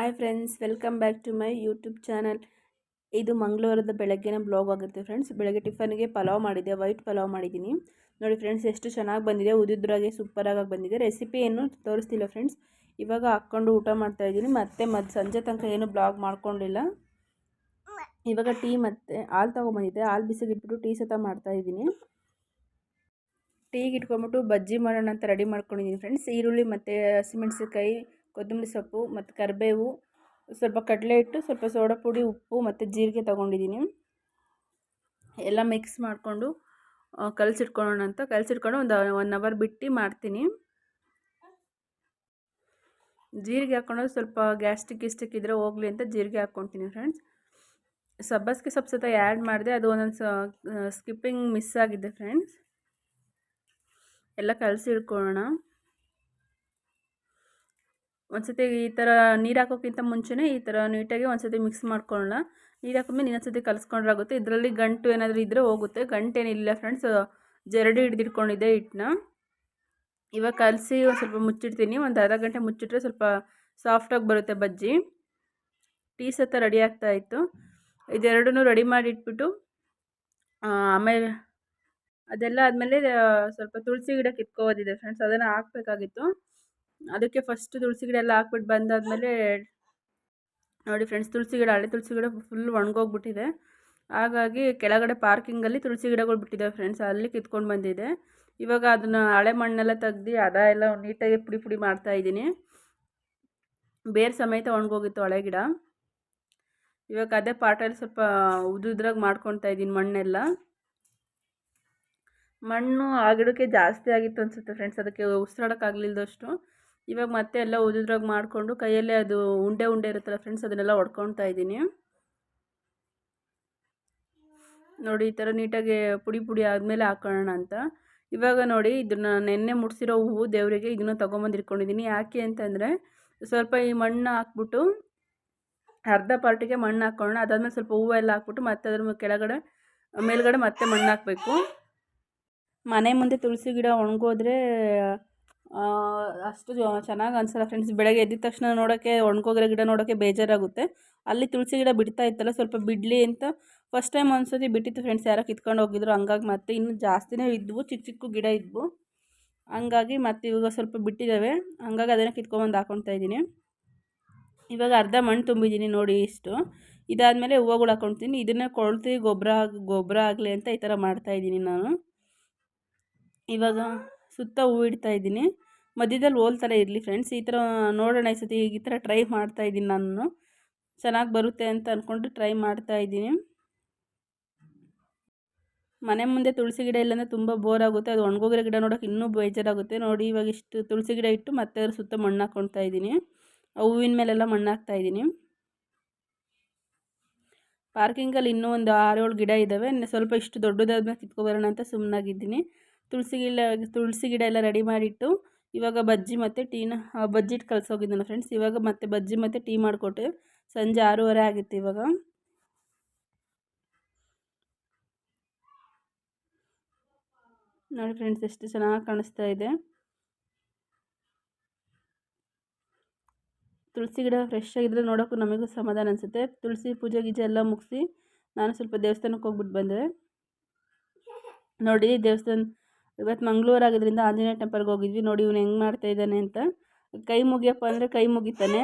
Hi friends welcome back to my YouTube channel ಇದು ಮಂಗಳವಾರದ ಬೆಳಗ್ಗಿನ ಬ್ಲಾಗ್ ಆಗುತ್ತೆ ಫ್ರೆಂಡ್ಸ್ ಬೆಳಗ್ಗೆ ಟಿಫನ್ಗೆ ಪಲಾವ್ ಮಾಡಿದ್ದೆ ವೈಟ್ ಪಲಾವ್ ಮಾಡಿದ್ದೀನಿ. ನೋಡಿ ಫ್ರೆಂಡ್ಸ್ ಎಷ್ಟು ಚೆನ್ನಾಗಿ ಬಂದಿದೆ ಉದುದ್ರಾಗೆ ಸೂಪರಾಗಿ ಬಂದಿದೆ. ರೆಸಿಪಿ ಏನು ತೋರಿಸ್ತಿಲ್ಲ ಫ್ರೆಂಡ್ಸ್ ಇವಾಗ ಹಾಕ್ಕೊಂಡು ಊಟ ಮಾಡ್ತಾ ಇದ್ದೀನಿ. ಮತ್ತೆ ಮದ್ದು ಸಂಜೆ ತನಕ ಏನು ಬ್ಲಾಗ್ ಮಾಡ್ಕೊಂಡಿಲ್ಲ. ಇವಾಗ ಟೀ ಮತ್ತು ಹಾಲು ತೊಗೊಂಬಂದಿದ್ದೆ. ಹಾಲು ಬಿಸಿಗಿಟ್ಬಿಟ್ಟು ಟೀ ಸತ ಮಾಡ್ತಾ ಇದ್ದೀನಿ. ಟೀಗೆ ಇಟ್ಕೊಂಬಿಟ್ಟು ಬಜ್ಜಿ ಮಾಡೋಣ ಅಂತ ರೆಡಿ ಮಾಡ್ಕೊಂಡಿದ್ದೀನಿ ಫ್ರೆಂಡ್ಸ್ ಈರುಳ್ಳಿ ಮತ್ತು ಹಸಿಮೆಣ್ಸಿನ್ಕಾಯಿ ಕೊತ್ತಂಬರಿ ಸೊಪ್ಪು ಮತ್ತು ಕರಿಬೇವು, ಸ್ವಲ್ಪ ಕಡಲೆ ಹಿಟ್ಟು ಸ್ವಲ್ಪ ಸೋಡಾ ಪುಡಿ, ಉಪ್ಪು ಮತ್ತು ಜೀರಿಗೆ ತೊಗೊಂಡಿದ್ದೀನಿ. ಎಲ್ಲ ಮಿಕ್ಸ್ ಮಾಡಿಕೊಂಡು ಕಲಸಿಟ್ಕೊಳ್ಳೋಣ ಅಂತ. ಕಲಸಿಟ್ಕೊಂಡು ಒಂದು ಒನ್ ಅವರ್ ಬಿಟ್ಟು ಮಾಡ್ತೀನಿ. ಜೀರಿಗೆ ಹಾಕ್ಕೊಂಡು ಸ್ವಲ್ಪ ಗ್ಯಾಸ್ಟಿಕ್ ಗಿಸ್ಟಿಕ್ ಇದ್ದರೆ ಹೋಗಲಿ ಅಂತ ಜೀರಿಗೆ ಹಾಕ್ಕೊತೀನಿ ಫ್ರೆಂಡ್ಸ್ ಸಬ್ಬಸ್ಗೆ ಸ್ವಲ್ಪ ಸತ ಆ್ಯಡ್ ಮಾಡಿದೆ. ಅದು ಒಂದೊಂದು ಸ್ಕಿಪ್ಪಿಂಗ್ ಮಿಸ್ ಆಗಿದೆ ಫ್ರೆಂಡ್ಸ್ ಎಲ್ಲ ಕಲಸಿ ಇಟ್ಕೊಳ್ಳೋಣ ಒಂದ್ಸತಿ ಈ ಥರ ನೀರು ಹಾಕೋಕ್ಕಿಂತ ಮುಂಚೆನೇ ಈ ಥರ ನೀಟಾಗಿ ಒಂದ್ಸತಿ ಮಿಕ್ಸ್ ಮಾಡ್ಕೊಳ್ಳೋಣ. ನೀರು ಹಾಕಿದ್ಮೇಲೆ ಇನ್ನೊಂದ್ಸತಿ ಕಲಿಸ್ಕೊಂಡ್ರಾಗುತ್ತೆ. ಇದರಲ್ಲಿ ಗಂಟು ಏನಾದರೂ ಇದ್ದರೆ ಹೋಗುತ್ತೆ. ಗಂಟೇನಿಲ್ಲ ಫ್ರೆಂಡ್ಸ್ ಜರಡಿ ಹಿಡ್ದಿಟ್ಕೊಂಡಿದ್ದೆ ಹಿಟ್ಟನ್ನ ಇವಾಗ ಕಲಸಿ ಒಂದು ಸ್ವಲ್ಪ ಮುಚ್ಚಿಡ್ತೀನಿ. ಒಂದು ಅರ್ಧ ಗಂಟೆ ಮುಚ್ಚಿಟ್ರೆ ಸ್ವಲ್ಪ ಸಾಫ್ಟಾಗಿ ಬರುತ್ತೆ ಬಜ್ಜಿ. ಟೀ ಸತ್ತ ರೆಡಿ ಆಗ್ತಾ ಇತ್ತು. ಇದೆರಡೂ ರೆಡಿ ಮಾಡಿ ಇಟ್ಬಿಟ್ಟು ಆಮೇಲೆ ಅದೆಲ್ಲ ಆದಮೇಲೆ ಸ್ವಲ್ಪ ತುಳಸಿ ಗಿಡ ಕಿತ್ಕೋಬೋದಿದೆ ಫ್ರೆಂಡ್ಸ್ ಅದನ್ನು ಹಾಕ್ಬೇಕಾಗಿತ್ತು. ಅದಕ್ಕೆ ಫಸ್ಟ್ ತುಳಸಿ ಗಿಡ ಎಲ್ಲ ಹಾಕ್ಬಿಟ್ಟು ಬಂದಾದಮೇಲೆ ನೋಡಿ ಫ್ರೆಂಡ್ಸ್ ತುಳಸಿ ಗಿಡ, ಹಳೆ ತುಳಸಿ ಗಿಡ ಫುಲ್ ಒಣಗೋಗ್ಬಿಟ್ಟಿದೆ. ಹಾಗಾಗಿ ಕೆಳಗಡೆ ಪಾರ್ಕಿಂಗಲ್ಲಿ ತುಳಸಿ ಗಿಡಗಳು ಬಿಟ್ಟಿದ್ದಾವೆ ಫ್ರೆಂಡ್ಸ್ ಅಲ್ಲಿ ಕಿತ್ಕೊಂಡು ಬಂದಿದೆ. ಇವಾಗ ಅದನ್ನು ಹಳೆ ಮಣ್ಣೆಲ್ಲ ತೆಗ್ದು ಅದ ಎಲ್ಲ ನೀಟಾಗಿ ಪುಡಿ ಪುಡಿ ಮಾಡ್ತಾಯಿದ್ದೀನಿ ಬೇರೆ ಸಮೇತ ಒಣಗೋಗಿತ್ತು ಹಳೆ ಗಿಡ. ಇವಾಗ ಅದೇ ಪಾಟಲ್ಲಿ ಸ್ವಲ್ಪ ಉದ್ರಾಗ ಮಾಡ್ಕೊಳ್ತಾ ಇದ್ದೀನಿ ಮಣ್ಣೆಲ್ಲ. ಮಣ್ಣು ಆ ಗಿಡಕ್ಕೆ ಜಾಸ್ತಿ ಆಗಿತ್ತು ಅನಿಸುತ್ತೆ ಫ್ರೆಂಡ್ಸ್ ಅದಕ್ಕೆ ಉಸಿರಾಡೋಕ್ಕಾಗಲಿಲ್ಲದಷ್ಟು ಇವಾಗ ಮತ್ತೆ ಎಲ್ಲ ಉದ್ರಾಗ ಮಾಡಿಕೊಂಡು ಕೈಯಲ್ಲೇ ಅದು ಉಂಡೆ ಉಂಡೆ ಇರುತ್ತಲ್ಲ ಫ್ರೆಂಡ್ಸ್ ಅದನ್ನೆಲ್ಲ ಹೊಡ್ಕೊಳ್ತಾ ಇದ್ದೀನಿ. ನೋಡಿ ಈ ಥರ ನೀಟಾಗಿ ಪುಡಿ ಪುಡಿ ಆದಮೇಲೆ ಹಾಕೋಣ ಅಂತ. ಇವಾಗ ನೋಡಿ ಇದನ್ನು ನೆನ್ನೆ ಮುಡಿಸಿರೋ ಹೂವು ದೇವರಿಗೆ ಇದನ್ನು ತೊಗೊಂಬಂದು ಇಟ್ಕೊಂಡಿದ್ದೀನಿ. ಯಾಕೆ ಅಂತಂದರೆ ಸ್ವಲ್ಪ ಈ ಮಣ್ಣು ಹಾಕ್ಬಿಟ್ಟು ಅರ್ಧ ಪಾರ್ಟಿಗೆ ಮಣ್ಣು ಹಾಕ್ಕೊಳ್ಳೋಣ ಅದಾದಮೇಲೆ ಸ್ವಲ್ಪ ಹೂವು ಎಲ್ಲ ಹಾಕ್ಬಿಟ್ಟು ಮತ್ತೆ ಅದ್ರ ಕೆಳಗಡೆ, ಮೇಲ್ಗಡೆ ಮತ್ತೆ ಮಣ್ಣು ಹಾಕಬೇಕು. ಮನೆ ಮುಂದೆ ತುಳಸಿ ಗಿಡ ಒಣಗೋದ್ರೆ ಅಷ್ಟು ಚೆನ್ನಾಗಿ ಅನಿಸಲ್ಲ ಫ್ರೆಂಡ್ಸ್ ಬೆಳಗ್ಗೆ ಎದ್ದಿದ ತಕ್ಷಣ ನೋಡೋಕ್ಕೆ ಒಣಗೋಗಿರೋ ಗಿಡ ನೋಡೋಕ್ಕೆ ಬೇಜಾರಾಗುತ್ತೆ. ಅಲ್ಲಿ ತುಳಸಿ ಗಿಡ ಬಿಡ್ತಾ ಇತ್ತಲ್ಲ, ಸ್ವಲ್ಪ ಬಿಡಲಿ ಅಂತ ಫಸ್ಟ್ ಟೈಮ್ ಒಂದ್ಸತಿ ಬಿಟ್ಟಿತ್ತು ಫ್ರೆಂಡ್ಸ್ ಯಾರೋ ಕಿತ್ಕೊಂಡು ಹೋಗಿದ್ರು. ಹಂಗಾಗಿ ಮತ್ತೆ ಇನ್ನೂ ಜಾಸ್ತಿನೇ ಇದ್ವು ಚಿಕ್ಕ ಚಿಕ್ಕ ಗಿಡ ಇದ್ವು. ಹಂಗಾಗಿ ಮತ್ತೆ ಇವಾಗ ಸ್ವಲ್ಪ ಬಿಟ್ಟಿದ್ದಾವೆ ಹಂಗಾಗಿ ಅದನ್ನು ಕಿತ್ಕೊಂಬಂದು ಹಾಕೊತಾ ಇದ್ದೀನಿ. ಇವಾಗ ಅರ್ಧ ಮಣ್ಣು ತುಂಬಿದ್ದೀನಿ ನೋಡಿ ಇಷ್ಟು. ಇದಾದಮೇಲೆ ಹೂವುಗಳು ಹಾಕೊಳ್ತೀನಿ. ಇದನ್ನೇ ಕೊಳ್ತಿ ಗೊಬ್ಬರ ಗೊಬ್ಬರ ಆಗಲಿ ಅಂತ ಈ ಥರ ಮಾಡ್ತಾಯಿದ್ದೀನಿ ನಾನು. ಇವಾಗ ಸುತ್ತ ಹೂ ಇಡ್ತಾ ಇದ್ದೀನಿ. ಮಧ್ಯದಲ್ಲಿ ಹೋಲ್ ಥರ ಇರಲಿ ಫ್ರೆಂಡ್ಸ್. ಈ ಥರ ನೋಡೋಣ ಈ ಸತಿ ಈ ಥರ ಟ್ರೈ ಮಾಡ್ತಾ ಇದ್ದೀನಿ ನಾನು. ಚೆನ್ನಾಗಿ ಬರುತ್ತೆ ಅಂತ ಅಂದ್ಕೊಂಡು ಟ್ರೈ ಮಾಡ್ತಾ ಇದ್ದೀನಿ. ಮನೆ ಮುಂದೆ ತುಳಸಿ ಗಿಡ ಇಲ್ಲಾಂದರೆ ತುಂಬ ಬೋರ್ ಆಗುತ್ತೆ. ಅದು ಒಣಗೋಗಿರೋ ಗಿಡ ನೋಡೋಕೆ ಇನ್ನೂ ಬೇಜಾರಾಗುತ್ತೆ. ನೋಡಿ ಇವಾಗ ಇಷ್ಟು ತುಳಸಿ ಗಿಡ ಇಟ್ಟು ಮತ್ತೆ ಅದ್ರ ಸುತ್ತ ಮಣ್ಣು ಹಾಕ್ಕೊಳ್ತಾ ಇದ್ದೀನಿ. ಹೂವಿನ ಮೇಲೆಲ್ಲ ಮಣ್ಣು ಹಾಕ್ತಾ ಇದ್ದೀನಿ. ಪಾರ್ಕಿಂಗಲ್ಲಿ ಇನ್ನೂ ಒಂದು ಆರೇಳು ಗಿಡ ಇದ್ದಾವೆ. ಸ್ವಲ್ಪ ಇಷ್ಟು ದೊಡ್ಡದಾದ್ಮೇಲೆ ಕಿತ್ಕೊಬರೋಣ ಅಂತ ಸುಮ್ಮನಾಗಿದ್ದೀನಿ ತುಳಸಿ ಗಿಡ ತುಳಸಿ ಗಿಡ ಎಲ್ಲ ರೆಡಿ ಮಾಡಿಟ್ಟು ಇವಾಗ ಬಜ್ಜಿ ಮತ್ತು ಟೀನ ಬಜ್ಜಿ ಇಟ್ಟು ಕಳ್ಸೋಗಿದ್ದಾನೆ ಫ್ರೆಂಡ್ಸ್ ಇವಾಗ ಮತ್ತೆ ಬಜ್ಜಿ ಮತ್ತು ಟೀ ಮಾಡಿಕೊಟ್ಟೆ ಸಂಜೆ ಆರೂವರೆ ಆಗಿತ್ತು ಇವಾಗ. ನೋಡಿ ಫ್ರೆಂಡ್ಸ್ ಎಷ್ಟು ಚೆನ್ನಾಗಿ ಕಾಣಿಸ್ತಾ ಇದೆ. ತುಳಸಿ ಗಿಡ ಫ್ರೆಶ್ ಆಗಿದ್ರೆ ನೋಡೋಕ್ಕೂ ನಮಗೂ ಸಮಾಧಾನ ಅನಿಸುತ್ತೆ. ತುಳಸಿ ಪೂಜೆ ಗೀಜೆ ಎಲ್ಲ ಮುಗಿಸಿ ನಾನು ಸ್ವಲ್ಪ ದೇವಸ್ಥಾನಕ್ಕೆ ಹೋಗ್ಬಿಟ್ಟು ಬಂದೆ. ನೋಡಿ ದೇವಸ್ಥಾನ ಇವತ್ತು ಮಂಗ್ಳೂರು ಆಗೋದ್ರಿಂದ ಆಂಜನೇಯ ಟೆಂಪಲ್ಗೆ ಹೋಗಿದ್ವಿ. ನೋಡಿ ಇವನು ಹೆಂಗೆ ಮಾಡ್ತಾ ಇದ್ದಾನೆ ಅಂತ. ಕೈ ಮುಗಿಯಪ್ಪ ಅಂದರೆ ಕೈ ಮುಗಿತಾನೆ.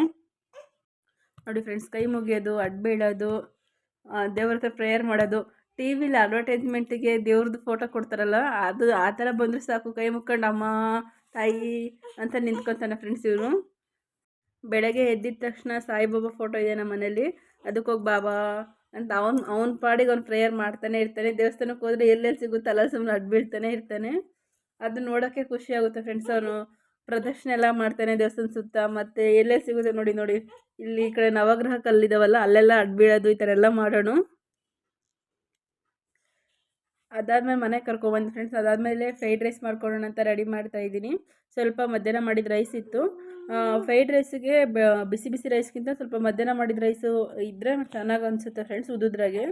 ನೋಡಿ ಫ್ರೆಂಡ್ಸ್ ಕೈ ಮುಗಿಯೋದು ಅಡ್ಬೀಳೋದು ದೇವ್ರ ಹತ್ರ ಪ್ರೇಯರ್ ಮಾಡೋದು. ಟಿ ವಿಲಿ ಅಡ್ವರ್ಟೈಸ್ಮೆಂಟಿಗೆ ದೇವ್ರದ್ದು ಫೋಟೋ ಕೊಡ್ತಾರಲ್ಲ, ಅದು ಆ ಥರ ಬಂದರೆ ಸಾಕು. ಕೈ ಮುಕ್ಕೊಂಡು ಅಮ್ಮ, ತಾಯಿ ಅಂತ ನಿಂತ್ಕೊತಾನೆ ಫ್ರೆಂಡ್ಸ್ ಇವರು. ಬೆಳಗ್ಗೆ ಎದ್ದಿದ ತಕ್ಷಣ ಸಾಯಿಬಾಬಾ ಫೋಟೋ ಇದೆ ನಮ್ಮ ಮನೇಲಿ ಅದಕ್ಕೋಗಿ ಬಾಬಾ ಅಂತ ಅವನು, ಅವನ ಪಾಡಿಗೆ ಅವ್ನು ಪ್ರೇಯರ್ ಮಾಡ್ತಾನೆ ಇರ್ತಾನೆ. ದೇವಸ್ಥಾನಕ್ಕೆ ಹೋದರೆ ಎಲ್ಲೆಲ್ಲಿ ಸಿಗುತ್ತಲ್ಲ ಸುಮ್ಮನೆ ಅಡ್ಬೀಳ್ತಾನೆ ಇರ್ತಾನೆ. ಅದು ನೋಡೋಕ್ಕೆ ಖುಷಿ ಆಗುತ್ತೆ ಫ್ರೆಂಡ್ಸ್ ಅವನು. ಪ್ರದರ್ಶನ ಎಲ್ಲ ಮಾಡ್ತಾನೆ ದೇವಸ್ಥಾನ ಸುತ್ತ. ಮತ್ತು ಎಲ್ಲೆಲ್ಲಿ ಸಿಗುತ್ತೆ ನೋಡಿ ನೋಡಿ. ಇಲ್ಲಿ ಈ ಕಡೆ ನವಗ್ರಹ ಕಲ್ಲಿದಾವಲ್ಲ ಅಲ್ಲೆಲ್ಲ ಅಡ್ಬೀಳೋದು ಈ ಥರ ಎಲ್ಲ ಮಾಡೋಣ ಅದಾದಮೇಲೆ ಮನೆಗೆ ಕರ್ಕೊಬಂದು ಫ್ರೆಂಡ್ಸ್ ಅದಾದಮೇಲೆ ಫ್ರೈಡ್ ರೈಸ್ ಮಾಡ್ಕೊಳ್ಳೋಣ ಅಂತ ರೆಡಿ ಮಾಡ್ತಾ ಇದ್ದೀನಿ. ಸ್ವಲ್ಪ ಮಧ್ಯಾಹ್ನ ಮಾಡಿದ ರೈಸ್ ಇತ್ತು. ಫ್ರೈಡ್ ರೈಸಿಗೆ ಬಿಸಿ ಬಿಸಿ ರೈಸ್ಗಿಂತ ಸ್ವಲ್ಪ ಮಧ್ಯಾಹ್ನ ಮಾಡಿದ ರೈಸು ಇದ್ದರೆ ಚೆನ್ನಾಗಿ ಅನಿಸುತ್ತೆ ಫ್ರೆಂಡ್ಸ್ ಉದುದ್ರಾಗೆ.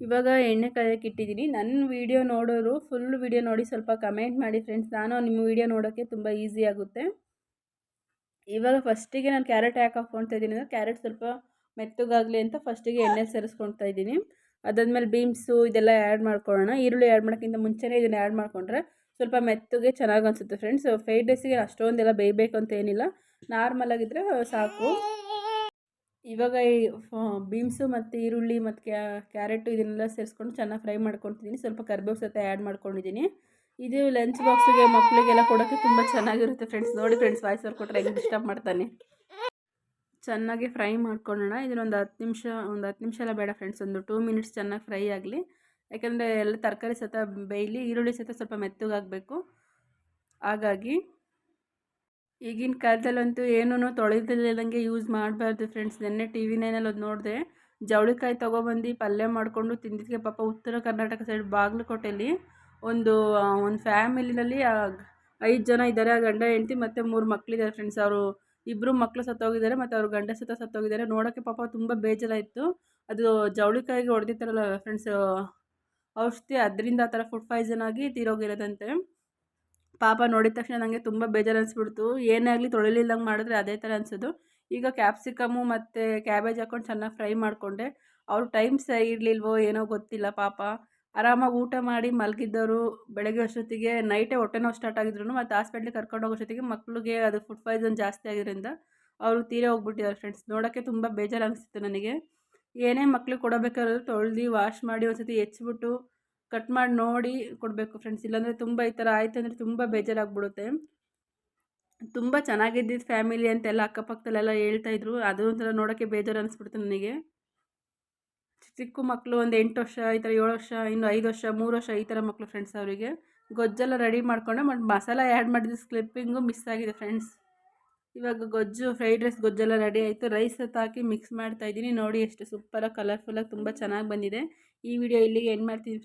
ಇವಾಗ ಎಣ್ಣೆ ಕಾಯಕ್ಕೆ ಇಟ್ಟಿದ್ದೀನಿ. ನನ್ನ ವೀಡಿಯೋ ನೋಡೋರು ಫುಲ್ ವೀಡಿಯೋ ನೋಡಿ ಸ್ವಲ್ಪ ಕಮೆಂಟ್ ಮಾಡಿ ಫ್ರೆಂಡ್ಸ್ ನಾನು ನಿಮ್ಮ ವೀಡಿಯೋ ನೋಡೋಕ್ಕೆ ತುಂಬ ಈಸಿ ಆಗುತ್ತೆ. ಇವಾಗ ಫಸ್ಟಿಗೆ ನಾನು ಕ್ಯಾರೆಟ್ ಯಾಕೆ ಹಾಕ್ಕೊಳ್ತಾ ಇದ್ದೀನಿ ಅಂದರೆ ಕ್ಯಾರೆಟ್ ಸ್ವಲ್ಪ ಮೆತ್ತಗಾಗಲಿ ಅಂತ ಫಸ್ಟಿಗೆ ಎಣ್ಣೆ ಸೇರಿಸ್ಕೊಳ್ತಾ ಇದ್ದೀನಿ. ಅದಾದಮೇಲೆ ಬೀಮ್ಸು ಇದೆಲ್ಲ ಆ್ಯಡ್ ಮಾಡ್ಕೊಳ್ಳೋಣ. ಈರುಳ್ಳಿ ಆ್ಯಡ್ ಮಾಡೋಕ್ಕಿಂತ ಮುಂಚೆನೇ ಇದನ್ನು ಆ್ಯಡ್ ಮಾಡಿಕೊಂಡ್ರೆ ಸ್ವಲ್ಪ ಮೆತ್ತಗೆ ಚೆನ್ನಾಗಿ ಅನಿಸುತ್ತೆ ಫ್ರೆಂಡ್ಸ್ ಫ್ರೈಡ್ ರೈಸಿಗೆ ಅಷ್ಟೊಂದೆಲ್ಲ ಬೇಯಬೇಕು ಅಂತ ಏನಿಲ್ಲ. ನಾರ್ಮಲ್ ಆಗಿದ್ದರೆ ಸಾಕು. ಇವಾಗ ಈ ಬೀಮ್ಸು ಮತ್ತು ಈರುಳ್ಳಿ ಮತ್ತು ಕ್ಯಾರೆಟು ಇದನ್ನೆಲ್ಲ ಸೇರಿಸ್ಕೊಂಡು ಚೆನ್ನಾಗಿ ಫ್ರೈ ಮಾಡ್ಕೊತಿದ್ದೀನಿ ಸ್ವಲ್ಪ ಕರ್ಬೇವು ಸಹಿತ ಆ್ಯಡ್ ಮಾಡ್ಕೊಂಡಿದ್ದೀನಿ ಇದು ಲಂಚ್ ಬಾಕ್ಸಿಗೆ ಮಕ್ಕಳಿಗೆಲ್ಲ ಕೊಡೋಕ್ಕೆ ತುಂಬ ಚೆನ್ನಾಗಿರುತ್ತೆ ಫ್ರೆಂಡ್ಸ್ ನೋಡಿ ಫ್ರೆಂಡ್ಸ್ ವಾಯ್ಸ್ ಅವ್ರು ಕೊಟ್ಟರೆ ಹೆಂಗೆ ಡಿಸ್ಟರ್ಬ್ ಮಾಡ್ತಾನೆ. ಚೆನ್ನಾಗಿ ಫ್ರೈ ಮಾಡ್ಕೊಳ್ಳೋಣ. ಇದನ್ನೊಂದು ಹತ್ತು ನಿಮಿಷ, ಒಂದು ಹತ್ತು ನಿಮಿಷ ಎಲ್ಲ ಬೇಡ ಫ್ರೆಂಡ್ಸ್ ಒಂದು ಟೂ ಮಿನಿಟ್ಸ್ ಚೆನ್ನಾಗಿ ಫ್ರೈ ಆಗಲಿ. ಯಾಕಂದರೆ ಎಲ್ಲ ತರಕಾರಿ ಸಹಿತ ಬೇಯಲಿ ಈರುಳ್ಳಿ ಸಹಿತ ಸ್ವಲ್ಪ ಮೆತ್ತಗಾಗಬೇಕು. ಹಾಗಾಗಿ ಈಗಿನ ಕಾಲದಲ್ಲಂತೂ ಏನೂ ತೊಳೆದಿಲ್ಲದಂಗೆ ಯೂಸ್ ಮಾಡಬಾರ್ದು ಫ್ರೆಂಡ್ಸ್ ನೆನ್ನೆ ಟಿ ವಿ ನೈನಲ್ಲಿ ಅದು ನೋಡಿದೆ. ಜವಳಿಕಾಯಿ ತೊಗೊಬಂದು ಪಲ್ಯ ಮಾಡಿಕೊಂಡು ತಿಂದಿದ್ದಕ್ಕೆ ಪಾಪ ಉತ್ತರ ಕರ್ನಾಟಕ ಸೈಡ್ ಬಾಗಲಕೋಟೆಯಲ್ಲಿ ಒಂದು ಒಂದು ಫ್ಯಾಮಿಲಿನಲ್ಲಿ ಐದು ಜನ ಇದ್ದಾರೆ ಆ ಗಂಡ ಹೆಂಡ್ತಿ ಮತ್ತು ಮೂರು ಮಕ್ಕಳಿದ್ದಾರೆ ಫ್ರೆಂಡ್ಸ್ ಅವರು ಇಬ್ಬರು ಮಕ್ಕಳು ಸತ್ತೋಗಿದ್ದಾರೆ ಮತ್ತು ಅವ್ರ ಗಂಡ ಸತ ಸತ್ತೋಗಿದ್ದಾರೆ. ನೋಡೋಕ್ಕೆ ಪಾಪ ತುಂಬ ಬೇಜಾರಾಯಿತು. ಅದು ಜವಳಿಕಾಯಿಗೆ ಹೊಡೆದಿತ್ತಾರಲ್ಲ ಫ್ರೆಂಡ್ಸ್ ಔಷಧಿ ಅದರಿಂದ ಆ ಥರ ಫುಡ್ ಪಾಯ್ಸನ್ ಆಗಿ ತೀರೋಗಿರೋದಂತೆ. ಪಾಪ ನೋಡಿದ ತಕ್ಷಣ ನನಗೆ ತುಂಬ ಬೇಜಾರು ಅನಿಸ್ಬಿಡ್ತು ಏನೇ ಆಗಲಿ ತೊಳಿಲಿಲ್ಲಂಗೆ ಮಾಡಿದ್ರೆ ಅದೇ ಥರ ಅನಿಸೋದು. ಈಗ ಕ್ಯಾಪ್ಸಿಕಮ್ಮು ಮತ್ತು ಕ್ಯಾಬೇಜ್ ಹಾಕ್ಕೊಂಡು ಚೆನ್ನಾಗಿ ಫ್ರೈ ಮಾಡಿಕೊಂಡೆ. ಅವ್ರ ಟೈಮ್ ಸರಿ ಇರಲಿಲ್ವೋ ಏನೋ ಗೊತ್ತಿಲ್ಲ ಪಾಪ. ಆರಾಮಾಗಿ ಊಟ ಮಾಡಿ ಮಲಗಿದ್ದವರು ಬೆಳಗ್ಗೆ ಅಷ್ಟೊತ್ತಿಗೆ ನೈಟೇ ಹೊಟ್ಟೆ ನೋವು ಸ್ಟಾರ್ಟ್ ಆಗಿದ್ರು ಮತ್ತು ಹಾಸ್ಪಿಟ್ಲಿಗೆ ಕರ್ಕೊಂಡು ಹೋಗೋಷ್ಟೊತ್ತಿಗೆ ಮಕ್ಕಳಿಗೆ ಅದು ಫುಡ್ ಪಾಯ್ಸನ್ ಜಾಸ್ತಿ ಆಗಿದ್ದರಿಂದ ಅವರು ತೀರೇ ಹೋಗ್ಬಿಟ್ಟಿದ್ದಾರೆ ಫ್ರೆಂಡ್ಸ್ ನೋಡೋಕ್ಕೆ ತುಂಬ ಬೇಜಾರು ಅನಿಸ್ತಿತ್ತು ನನಗೆ. ಏನೇ ಮಕ್ಳಿಗೆ ಕೊಡಬೇಕಾದ್ರೂ ತೊಳ್ದು ವಾಶ್ ಮಾಡಿ ಒಂದ್ಸತಿ ಹೆಚ್ಬಿಟ್ಟು ಕಟ್ ಮಾಡಿ ನೋಡಿ ಕೊಡಬೇಕು ಫ್ರೆಂಡ್ಸ್ ಇಲ್ಲಾಂದರೆ ತುಂಬ ಈ ಥರ ಆಯಿತು ಅಂದರೆ ತುಂಬ ಬೇಜಾರಾಗ್ಬಿಡುತ್ತೆ. ತುಂಬ ಚೆನ್ನಾಗಿದ್ದಿದ್ದು ಫ್ಯಾಮಿಲಿ ಅಂತೆಲ್ಲ ಅಕ್ಕಪಕ್ಕದಲ್ಲೆಲ್ಲ ಹೇಳ್ತಾಯಿದ್ರು ಅದು ಒಂಥರ ನೋಡೋಕ್ಕೆ ಬೇಜಾರು ಅನಿಸ್ಬಿಡ್ತು ನನಗೆ. ಚಿಕ್ಕ ಮಕ್ಕಳು ಒಂದು ಎಂಟು ವರ್ಷ, ಈ ಥರ ಏಳು ವರ್ಷ, ಇನ್ನು ಐದು ವರ್ಷ, ಮೂರು ವರ್ಷ ಈ ಥರ ಮಕ್ಕಳು ಫ್ರೆಂಡ್ಸ್ ಅವರಿಗೆ. ಗೊಜ್ಜೆಲ್ಲ ರೆಡಿ ಮಾಡಿಕೊಂಡೆ ಮತ್ತು ಮಸಾಲ ಆ್ಯಡ್ ಮಾಡಿದ ಸ್ಲಿಪ್ಪಿಂಗು ಮಿಸ್ ಆಗಿದೆ ಫ್ರೆಂಡ್ಸ್ ಇವಾಗ ಗೊಜ್ಜು ಫ್ರೈಡ್ ರೈಸ್ ಗೊಜ್ಜೆಲ್ಲ ರೆಡಿ ಆಯಿತು. ರೈಸ್ ಹಾಕಿ ಮಿಕ್ಸ್ ಮಾಡ್ತಾಯಿದ್ದೀನಿ ನೋಡಿ ಎಷ್ಟು ಸೂಪರಾಗಿ ಕಲರ್ಫುಲ್ಲಾಗಿ ತುಂಬ ಚೆನ್ನಾಗಿ ಬಂದಿದೆ. ಈ ವಿಡಿಯೋ ಇಲ್ಲಿಗೆ ಎಂಡ್ ಮಾಡ್ತೀನಿ.